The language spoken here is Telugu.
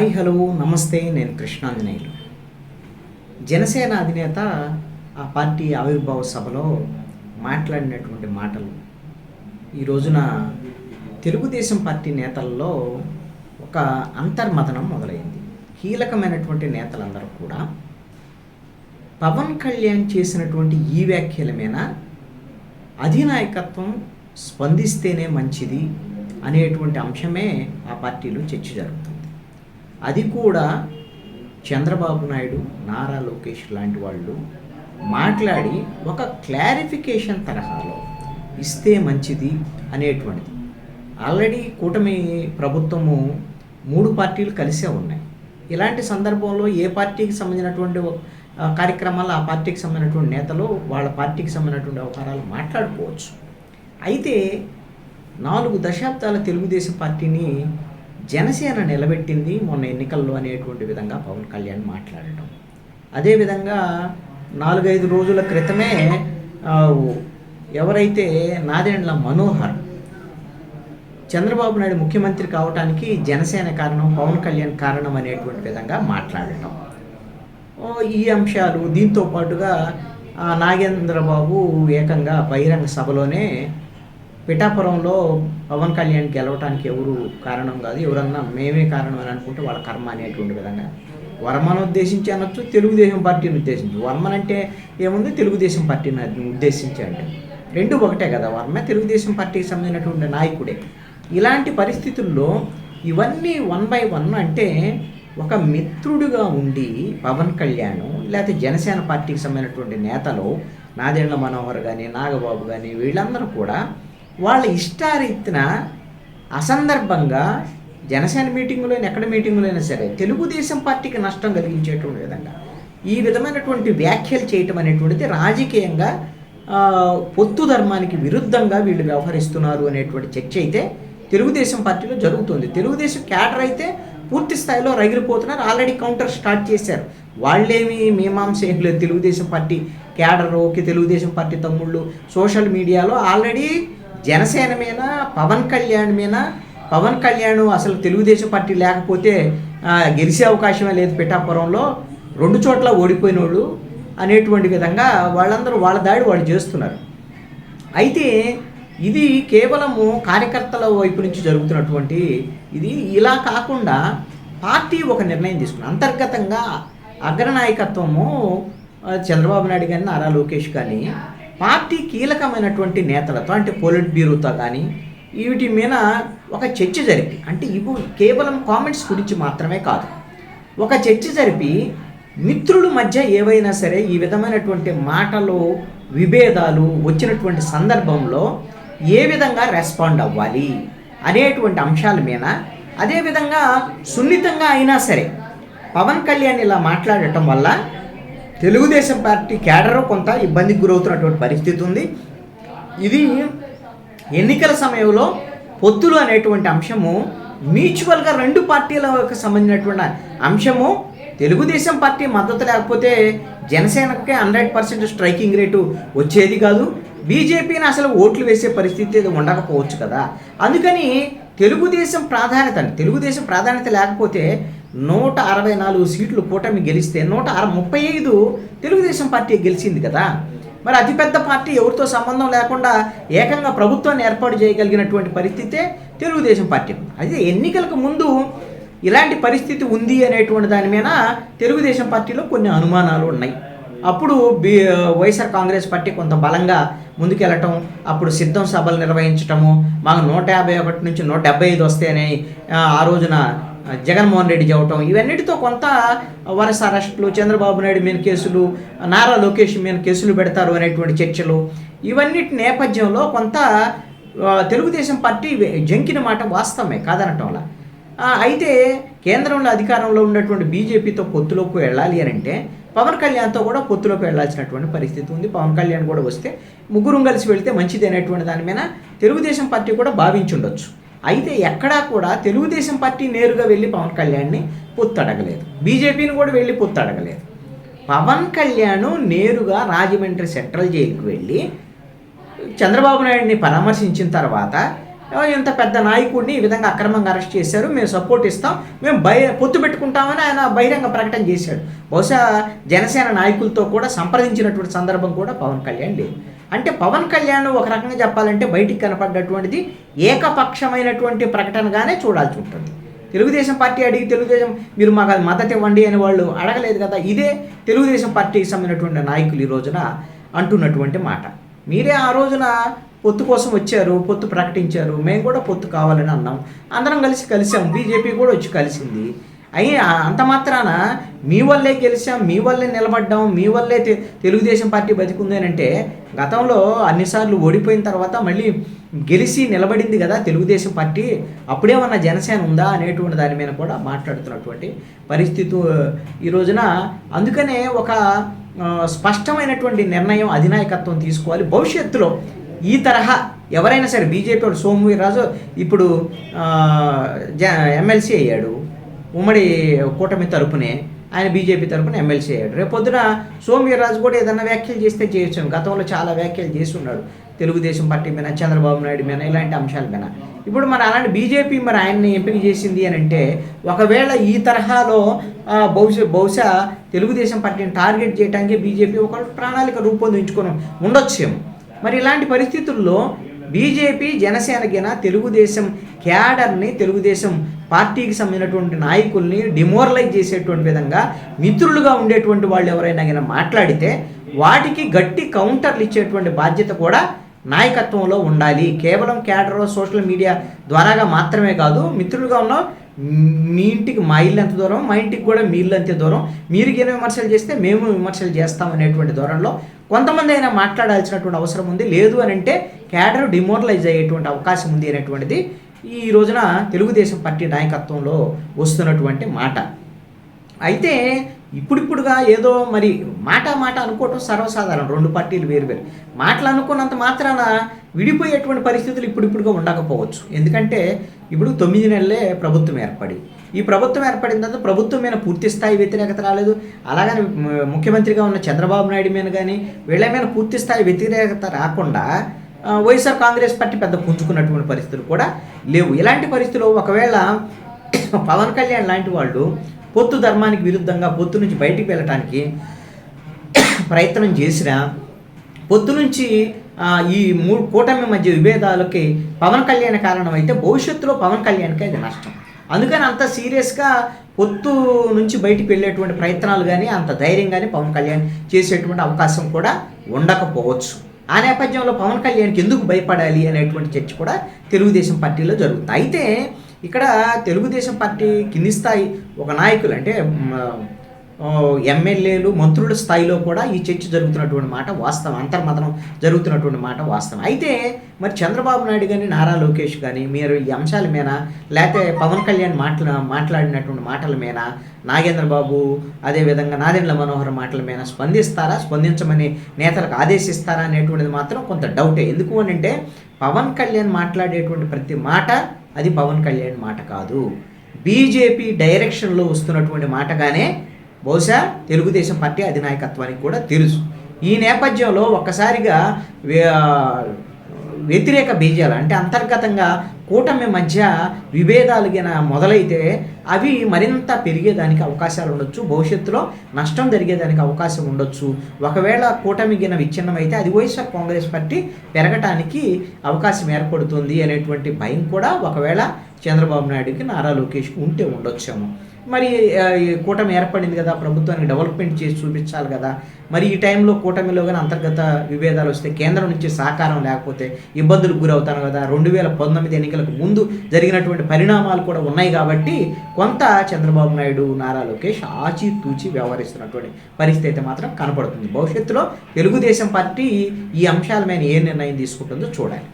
హాయ్ హలో నమస్తే నేను కృష్ణాంజనేయులు. జనసేన అధినేత ఆ పార్టీ ఆవిర్భావ సభలో మాట్లాడినటువంటి మాటలు. ఈ రోజున తెలుగుదేశం పార్టీ నేతల్లో ఒక అంతర్మథనం మొదలైంది. కీలకమైనటువంటి నేతలందరూ కూడా పవన్ కళ్యాణ్ చేసినటువంటి ఈ వ్యాఖ్యల మీద అధినాయకత్వం స్పందిస్తేనే మంచిది అనేటువంటి అంశమే ఆ పార్టీలో చర్చ జరుగుతుంది. అది కూడా చంద్రబాబు నాయుడు నారా లోకేష్ లాంటి వాళ్ళు మాట్లాడి ఒక క్లారిఫికేషన్ తరహాలో ఇస్తే మంచిది అనేటువంటిది. ఆల్రెడీ కూటమి ప్రభుత్వము మూడు పార్టీలు కలిసే ఉన్నాయి. ఇలాంటి సందర్భంలో ఏ పార్టీకి సంబంధించినటువంటి కార్యక్రమాలు ఆ పార్టీకి సంబంధించినటువంటి నేతలు వాళ్ళ పార్టీకి సంబంధించినటువంటి వ్యవహారాలు మాట్లాడుకోవచ్చు. అయితే నాలుగు దశాబ్దాల తెలుగుదేశం పార్టీని జనసేన నిలబెట్టింది మొన్న ఎన్నికల్లో అనేటువంటి విధంగా పవన్ కళ్యాణ్ మాట్లాడటం. అదేవిధంగా నాలుగైదు రోజుల క్రితమే ఎవరైతే నాదెండ్ల మనోహర్ చంద్రబాబు నాయుడు ముఖ్యమంత్రి కావడానికి జనసేన కారణం పవన్ కళ్యాణ్ కారణం అనేటువంటి విధంగా మాట్లాడటం. ఈ అంశాలు దీంతో పాటుగా నాగేంద్రబాబు ఏకంగా బహిరంగ సభలోనే పిఠాపురంలో పవన్ కళ్యాణ్ గెలవటానికి ఎవరు కారణం కాదు ఎవరన్నా మేమే కారణం అని అనుకుంటే వాళ్ళ కర్మ అనేటువంటి విధంగా. వర్మను ఉద్దేశించి అనొచ్చు తెలుగుదేశం పార్టీని ఉద్దేశించి. వర్మన్ అంటే ఏముంది? తెలుగుదేశం పార్టీని ఉద్దేశించి అంటే. రెండు ఒకటే కదా వర్మ తెలుగుదేశం పార్టీకి సంబంధించినటువంటి నాయకుడే. ఇలాంటి పరిస్థితుల్లో ఇవన్నీ వన్ బై వన్ అంటే ఒక మిత్రుడుగా ఉండి పవన్ కళ్యాణ్ లేకపోతే జనసేన పార్టీకి సంబంధించినటువంటి నేతలు నాదెండ్ల మనోహర్ కానీ నాగబాబు కానీ వీళ్ళందరూ కూడా వాళ్ళ ఇష్టారీతిన అసందర్భంగా జనసేన మీటింగులో ఎక్కడ మీటింగ్లో అయినా సరే తెలుగుదేశం పార్టీకి నష్టం కలిగించేటువంటి విధంగా ఈ విధమైనటువంటి వ్యాఖ్యలు చేయటం అనేటువంటిది రాజకీయంగా పొత్తు ధర్మానికి విరుద్ధంగా వీళ్ళు వ్యవహరిస్తున్నారు అనేటువంటి చర్చ అయితే తెలుగుదేశం పార్టీలో జరుగుతుంది. తెలుగుదేశం క్యాడర్ అయితే పూర్తి స్థాయిలో రగిలిపోతున్నారు. ఆల్రెడీ కౌంటర్ స్టార్ట్ చేశారు. వాళ్ళేమి మీమాంస ఏం లేదు. Telugu Desam party cadre okay Telugu Desam party తమ్ముళ్ళు సోషల్ మీడియాలో ఆల్రెడీ జనసేన మీద పవన్ కళ్యాణ్ మీద పవన్ కళ్యాణ్ అసలు తెలుగుదేశం పార్టీ లేకపోతే గెలిచే అవకాశమే లేదు పిఠాపురంలో. రెండు చోట్ల ఓడిపోయిన వాళ్ళు అనేటువంటి విధంగా వాళ్ళందరూ వాళ్ళ దాడి వాళ్ళు చేస్తున్నారు. అయితే ఇది కేవలము కార్యకర్తల వైపు నుంచి జరుగుతున్నటువంటి ఇది ఇలా కాకుండా పార్టీ ఒక నిర్ణయం తీసుకుంది. అంతర్గతంగా అగ్రనాయకత్వము చంద్రబాబు నాయుడు కానీ నారా లోకేష్ కానీ పార్టీ కీలకమైనటువంటి నేతలతో అంటే పోలిట్ బ్యూరోతో కానీ వీటి మీద ఒక చర్చ జరిపి అంటే ఇవి కేవలం కామెంట్స్ గురించి మాత్రమే కాదు. ఒక చర్చ జరిపి మిత్రుల మధ్య ఏవైనా సరే ఈ విధమైనటువంటి మాటలు విభేదాలు వచ్చినటువంటి సందర్భంలో ఏ విధంగా రెస్పాండ్ అవ్వాలి అనేటువంటి అంశాల మీద అదేవిధంగా సున్నితంగా అయినా సరే పవన్ కళ్యాణ్ ఇలా మాట్లాడటం వల్ల తెలుగుదేశం పార్టీ క్యాడర్ కొంత ఇబ్బందికి గురవుతున్నటువంటి పరిస్థితి ఉంది. ఇది ఎన్నికల సమయంలో పొత్తులు అనేటువంటి అంశము మ్యూచువల్గా రెండు పార్టీలకు సంబంధించినటువంటి అంశము తెలుగుదేశం పార్టీ మద్దతు లేకపోతే జనసేనకే హండ్రెడ్ పర్సెంట్ స్ట్రైకింగ్ రేటు వచ్చేది కాదు. బీజేపీని అసలు ఓట్లు వేసే పరిస్థితి ఏదో ఉండకపోవచ్చు కదా. అందుకని తెలుగుదేశం ప్రాధాన్యత అండి తెలుగుదేశం ప్రాధాన్యత లేకపోతే నూట అరవై నాలుగు సీట్లు కూటమి గెలిస్తే నూట అర ముప్పై ఐదు తెలుగుదేశం పార్టీ గెలిచింది కదా. మరి అతిపెద్ద పార్టీ ఎవరితో సంబంధం లేకుండా ఏకంగా ప్రభుత్వాన్ని ఏర్పాటు చేయగలిగినటువంటి పరిస్థితే తెలుగుదేశం పార్టీ. అయితే ఎన్నికలకు ముందు ఇలాంటి పరిస్థితి ఉంది అనేటువంటి దాని మీద తెలుగుదేశం పార్టీలో కొన్ని అనుమానాలు ఉన్నాయి. అప్పుడు బి వైఎస్ఆర్ కాంగ్రెస్ పార్టీ కొంత బలంగా ముందుకెళ్ళటం అప్పుడు సిద్ధం సభలు నిర్వహించటము మాకు నూట యాభై ఒకటి నుంచి నూట డెబ్బై ఐదు వస్తాయని ఆ రోజున జగన్మోహన్ రెడ్డి చెప్పటం ఇవన్నిటితో కొంత వరుస అరెస్టులు చంద్రబాబు నాయుడు మీద కేసులు నారా లోకేష్ మీద కేసులు పెడతారు అనేటువంటి చర్చలు. ఇవన్నిటి నేపథ్యంలో కొంత తెలుగుదేశం పార్టీ జంకిన మాట వాస్తవమే కాదనటం వల్ల. అయితే కేంద్రంలో అధికారంలో ఉన్నటువంటి బీజేపీతో పొత్తులోకి వెళ్ళాలి అని అంటే పవన్ కళ్యాణ్తో కూడా పొత్తులోకి వెళ్ళాల్సినటువంటి పరిస్థితి ఉంది. పవన్ కళ్యాణ్ కూడా వస్తే ముగ్గురు కలిసి వెళ్తే మంచిది అనేటువంటి దాని మీద తెలుగుదేశం పార్టీ కూడా భావించుండొచ్చు. అయితే ఎక్కడా కూడా తెలుగుదేశం పార్టీ నేరుగా వెళ్ళి పవన్ కళ్యాణ్ని పొత్తు అడగలేదు బీజేపీని కూడా వెళ్ళి పొత్తు అడగలేదు పవన్ కళ్యాణ్ నేరుగా రాజమండ్రి సెంట్రల్ జైలుకి వెళ్ళి చంద్రబాబు నాయుడిని పరామర్శించిన తర్వాత ఇంత పెద్ద నాయకుడిని ఈ విధంగా అక్రమంగా అరెస్ట్ చేశారు మేము సపోర్ట్ ఇస్తాం మేము బయ పొత్తు పెట్టుకుంటామని ఆయన బహిరంగ ప్రకటన చేశాడు. బహుశా జనసేన నాయకులతో కూడా సంప్రదించినటువంటి సందర్భం కూడా పవన్ కళ్యాణ్ లేదు. అంటే పవన్ కళ్యాణ్ ఒక రకంగా చెప్పాలంటే బయటికి కనపడ్డటువంటిది ఏకపక్షమైనటువంటి ప్రకటనగానే చూడాల్సి ఉంటుంది. తెలుగుదేశం పార్టీ అడిగి తెలుగుదేశం మీరు మాకు అది మద్దతు ఇవ్వండి అని వాళ్ళు అడగలేదు కదా ఇదే తెలుగుదేశం పార్టీకి సంబంధించినటువంటి నాయకులు ఈ రోజున అంటున్నటువంటి మాట. మీరే ఆ రోజున పొత్తు కోసం వచ్చారు పొత్తు ప్రకటించారు మేము కూడా పొత్తు కావాలని అన్నాం. అందరం కలిసి కలిసాం బీజేపీ కూడా వచ్చి కలిసింది. అయి అంత మాత్రాన మీ వల్లే గెలిచాం మీ వల్లే నిలబడ్డాం మీ వల్లే తెలుగుదేశం పార్టీ బతికుంది అని అంటే గతంలో అన్నిసార్లు ఓడిపోయిన తర్వాత మళ్ళీ గెలిచి నిలబడింది కదా తెలుగుదేశం పార్టీ అప్పుడేమన్నా జనసేన ఉందా అనేటువంటి దాని మీద కూడా మాట్లాడుతున్నటువంటి పరిస్థితి ఈ రోజున. అందుకనే ఒక స్పష్టమైనటువంటి నిర్ణయం అధినాయకత్వం తీసుకోవాలి. భవిష్యత్తులో ఈ తరహా ఎవరైనా సరే బీజేపీ వాడు సోము వీర్రాజు ఇప్పుడు జ ఎమ్మెల్సీ అయ్యాడు. ఉమ్మడి కూటమి తరపునే ఆయన బీజేపీ తరపున ఎమ్మెల్సీ అయ్యాడు. రేపు పొద్దున కూడా ఏదైనా వ్యాఖ్యలు చేస్తే చేయొచ్చు. గతంలో చాలా వ్యాఖ్యలు చేసి ఉన్నాడు తెలుగుదేశం పార్టీ మీద చంద్రబాబు నాయుడు మీద ఇలాంటి అంశాల మీద. ఇప్పుడు మరి అలాంటి బీజేపీ మరి ఆయన్ని ఎంపిక చేసింది అని అంటే ఒకవేళ ఈ తరహాలో బహుశా బహుశా తెలుగుదేశం పార్టీని టార్గెట్ చేయడానికి బీజేపీ ఒక ప్రణాళిక రూపొందించుకొని ఉండొచ్చేమో. మరి ఇలాంటి పరిస్థితుల్లో బీజేపీ జనసేనకిన తెలుగుదేశం క్యాడర్ని తెలుగుదేశం పార్టీకి సంబంధించినటువంటి నాయకుల్ని డిమోరలైజ్ చేసేటువంటి విధంగా మిత్రులుగా ఉండేటువంటి వాళ్ళు ఎవరైనా కానీ మాట్లాడితే వాటికి గట్టి కౌంటర్లు ఇచ్చేటువంటి బాధ్యత కూడా నాయకత్వంలో ఉండాలి. కేవలం క్యాడర్ సోషల్ మీడియా ద్వారాగా మాత్రమే కాదు మిత్రులుగా ఉన్న మీ ఇంటికి మా ఇల్లు ఎంత దూరం మా ఇంటికి కూడా మీ ఇల్లు అంతే దూరం. మీరు ఏమైనా విమర్శలు చేస్తే మేము విమర్శలు చేస్తాం అనేటువంటి దూరంలో కొంతమంది అయినా మాట్లాడాల్సినటువంటి అవసరం ఉంది. లేదు అని అంటే క్యాడర్ డిమోరలైజ్ అయ్యేటువంటి అవకాశం ఉంది అనేటువంటిది ఈ రోజున తెలుగుదేశం పార్టీ నాయకత్వంలో వస్తున్నటువంటి మాట. అయితే ఇప్పుడిప్పుడుగా ఏదో మరి మాట మాట అనుకోవటం సర్వసాధారణం. రెండు పార్టీలు వేరు వేరు. మాటలు అనుకున్నంత మాత్రాన విడిపోయేటువంటి పరిస్థితులు ఇప్పుడిప్పుడుగా ఉండకపోవచ్చు. ఎందుకంటే ఇప్పుడు తొమ్మిది నెలలే ప్రభుత్వం ఏర్పడి. ఈ ప్రభుత్వం ఏర్పడిన తర్వాత ప్రభుత్వం మీద పూర్తి స్థాయి వ్యతిరేకత రాలేదు. అలాగని ముఖ్యమంత్రిగా ఉన్న చంద్రబాబు నాయుడు మీద కానీ వీళ్ళ మీద పూర్తి స్థాయి వ్యతిరేకత రాకుండా వైఎస్ఆర్ కాంగ్రెస్ పార్టీ పెద్ద పుంజుకున్నటువంటి పరిస్థితులు కూడా లేవు. ఇలాంటి పరిస్థితులు ఒకవేళ పవన్ కళ్యాణ్ లాంటి వాళ్ళు పొత్తు ధర్మానికి విరుద్ధంగా పొత్తు నుంచి బయటికి వెళ్ళటానికి ప్రయత్నం చేసినా పొత్తు నుంచి ఈ మూడు కూటమి మధ్య విభేదాలకి పవన్ కళ్యాణ్ కారణం అయితే భవిష్యత్తులో పవన్ కళ్యాణ్కి అది నష్టం. అందుకని అంత సీరియస్గా పొత్తు నుంచి బయటికి వెళ్ళేటువంటి ప్రయత్నాలు కానీ అంత ధైర్యం కానీ పవన్ కళ్యాణ్ చేసేటువంటి అవకాశం కూడా ఉండకపోవచ్చు. ఆ నేపథ్యంలో పవన్ కళ్యాణ్కి ఎందుకు భయపడాలి అనేటువంటి చర్చ కూడా తెలుగుదేశం పార్టీలో జరుగుతుంది. అయితే ఇక్కడ తెలుగుదేశం పార్టీ కింది స్థాయి ఒక నాయకులు అంటే ఎమ్మెల్యేలు మంత్రుల స్థాయిలో కూడా ఈ చర్చ జరుగుతున్నటువంటి మాట వాస్తవం అంతర్మతనం జరుగుతున్నటువంటి మాట వాస్తవం. అయితే మరి చంద్రబాబు నాయుడు కానీ నారా లోకేష్ కానీ మీరు ఈ అంశాల మీద లేకపోతే పవన్ కళ్యాణ్ మాట్లా మాట్లాడినటువంటి మాటల మీద నాగేంద్ర బాబు అదేవిధంగా నాదెండ్ల మనోహర్ మాటల మీద స్పందిస్తారా? స్పందించమని నేతలకు ఆదేశిస్తారా అనేటువంటిది మాత్రం కొంత డౌటే. ఎందుకు అని అంటే పవన్ కళ్యాణ్ మాట్లాడేటువంటి ప్రతి మాట అది పవన్ కళ్యాణ్ మాట కాదు. బీజేపీ డైరెక్షన్లో వస్తున్నటువంటి మాటగానే బహుశా తెలుగుదేశం పార్టీ అధినాయకత్వానికి కూడా తెలుసు. ఈ నేపథ్యంలో ఒక్కసారిగా వ్యతిరేక బీజాలు అంటే అంతర్గతంగా కూటమి మధ్య విభేదాలు గిన మొదలైతే అవి మరింత పెరిగేదానికి అవకాశాలు ఉండొచ్చు. భవిష్యత్తులో నష్టం జరిగేదానికి అవకాశం ఉండొచ్చు. ఒకవేళ కూటమి గిన విచ్ఛిన్నమైతే అది వైఎస్ఆర్ కాంగ్రెస్ పార్టీ పెరగటానికి అవకాశం ఏర్పడుతుంది అనేటువంటి భయం కూడా ఒకవేళ చంద్రబాబు నాయుడుకి నారా లోకేష్కి ఉంటే ఉండొచ్చేమో. మరి ఈ కూటమి ఏర్పడింది కదా ప్రభుత్వానికి డెవలప్మెంట్ చేసి చూపించాలి కదా. మరి ఈ టైంలో కూటమిలో కానీ అంతర్గత విభేదాలు వస్తే కేంద్రం నుంచి సహకారం లేకపోతే ఇబ్బందులకు గురవుతాను కదా. రెండు వేల పంతొమ్మిది ఎన్నికలకు ముందు జరిగినటువంటి పరిణామాలు కూడా ఉన్నాయి కాబట్టి కొంత చంద్రబాబు నాయుడు నారా లోకేష్ ఆచితూచి వ్యవహరిస్తున్నటువంటి పరిస్థితి అయితే మాత్రం కనపడుతుంది. భవిష్యత్తులో తెలుగుదేశం పార్టీ ఈ అంశాల మీద ఏ నిర్ణయం తీసుకుంటుందో చూడాలి.